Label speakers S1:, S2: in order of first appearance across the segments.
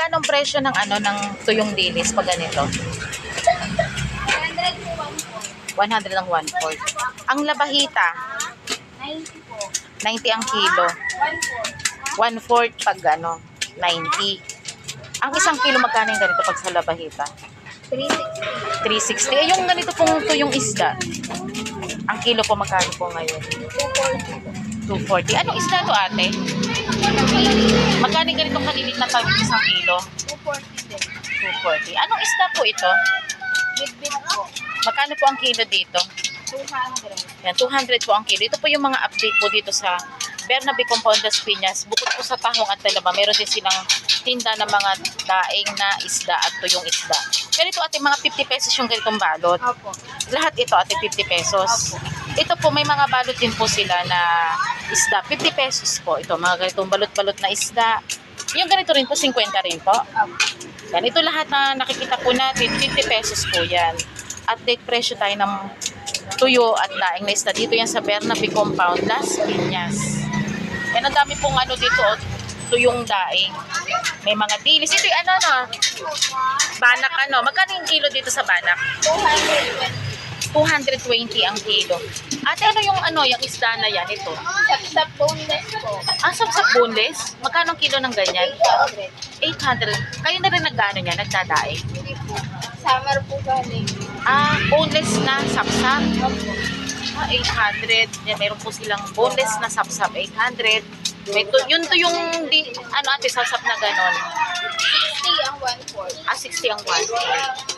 S1: Magkano ang presyo ng ano ng tuyong dilis pag ganito?
S2: 100 po
S1: 100 ang 1 Ang labahita,
S2: 90 po.
S1: 90 ang kilo.
S2: 1 po.
S1: 1 pag ano, 90. Ang isang kilo magkano yung ganito pag sa labahita?
S2: 360.
S1: 360. Eh, yung ganito pong tuyong isda. Ang kilo po magkano po ngayon?
S2: 240.
S1: 240. Anong isda to ate? Magkano yung ganitong kalilit na tawid isang kilo?
S2: 240 din.
S1: 240. Anong isda po ito?
S2: Bit-bit po.
S1: Magkano po ang kilo dito?
S2: 200.
S1: Yan, 200 po ang kilo. Ito po yung mga update po dito sa Bernabe Compound Las Piñas. Bukod po sa tahong at talaba, meron din silang tinda ng mga daing na isda at tuyong isda. Pero ito ate, mga 50 pesos yung ganitong balot.
S2: Opo.
S1: Lahat ito ate, 50 pesos. Ito po, may mga balot din po sila na isda. 50 pesos po. Ito, mga ganitong balot-balot na isda. Yung ganito rin po, 50 rin po. Yan, ito lahat na nakikita po natin, 50 pesos po yan. Update presyo tayo ng tuyo at daing na isda. Dito yan sa Bernabe Compound, Las Piñas. Yan, ang dami pong ano dito, oh, tuyong daing. May mga dilis. Ito yung ano, no? Banak ano. Magkano yung kilo dito sa banak?
S2: 220.
S1: 220 ang kilo. Ate, ano yung ano, yung isda na yan? Ito.
S2: Sa boneless po.
S1: Ah, sapsap boneless? Magkano ang kilo ng ganyan?
S2: 800.
S1: 800. Kayo na rin nagkano niya, nagdadaing?
S2: Hindi po. Summer po galing.
S1: Ah, boneless na sapsap.
S2: Opo.
S1: Ah, 800. Yan, meron po silang boneless na sapsap, 800. May to, yun to yung, di, ano ate, sapsap na ganon.
S2: 60 ang 1
S1: Ah, 60 ang 1.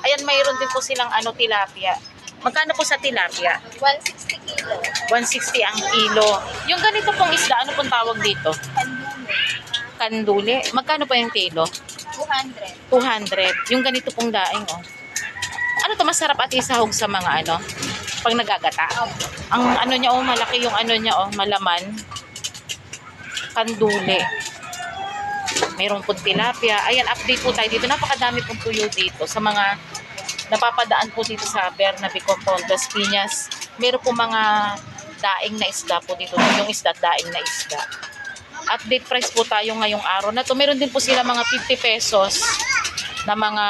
S1: Ayan, mayroon din po silang ano, tilapia. Magkano po sa tilapia?
S2: 160 kilo.
S1: 160 ang kilo. Yung ganito pong isda, ano pong tawag dito?
S2: Kandulo.
S1: Kanduli. Magkano po yung kilo?
S2: 200.
S1: 200. Yung ganito pong daing, oh. Ano to masarap at isahog sa mga ano? Pag nagagata.
S2: Opo.
S1: Ang ano niya, oh, malaki yung ano niya, oh, malaman. Kanduli. Mayroon pong tilapia. Ayan, update po tayo dito. Napakadami pong tuyo dito sa mga napapadaan po dito sa Bernabe Compound, Las Piñas. Meron po mga daing na isda po dito. Yung isda, daing na isda. Update price po tayo ngayong araw na to. Meron din po sila mga 50 pesos na mga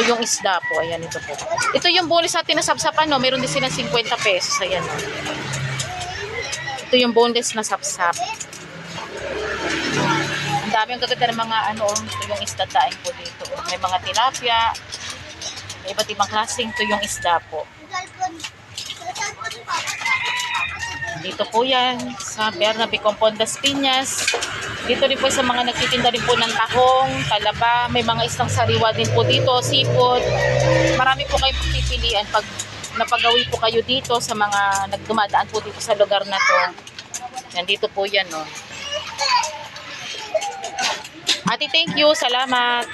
S1: tuyong isda po. Ayan, ito po. Ito yung bonus natin na sapsapan, no? Meron din silang 50 pesos. Ayan, no? Ito yung boneless na sapsap. Ang dami ang gaganda mga ano, tuyong isda daing po dito. May mga tilapia, iba't ibang klaseng tuyong isda po. Dito po yan sa Bernabe Compound Las Piñas. Dito rin po sa mga nagtitinda rin po ng tahong, talaba, may mga isang sariwa din po dito, seafood. Marami po kayong pagpipilian pag napagawi po kayo dito sa mga nagdumadaan po dito sa lugar na to. Yan dito po yan, no. Ate, thank you. Salamat.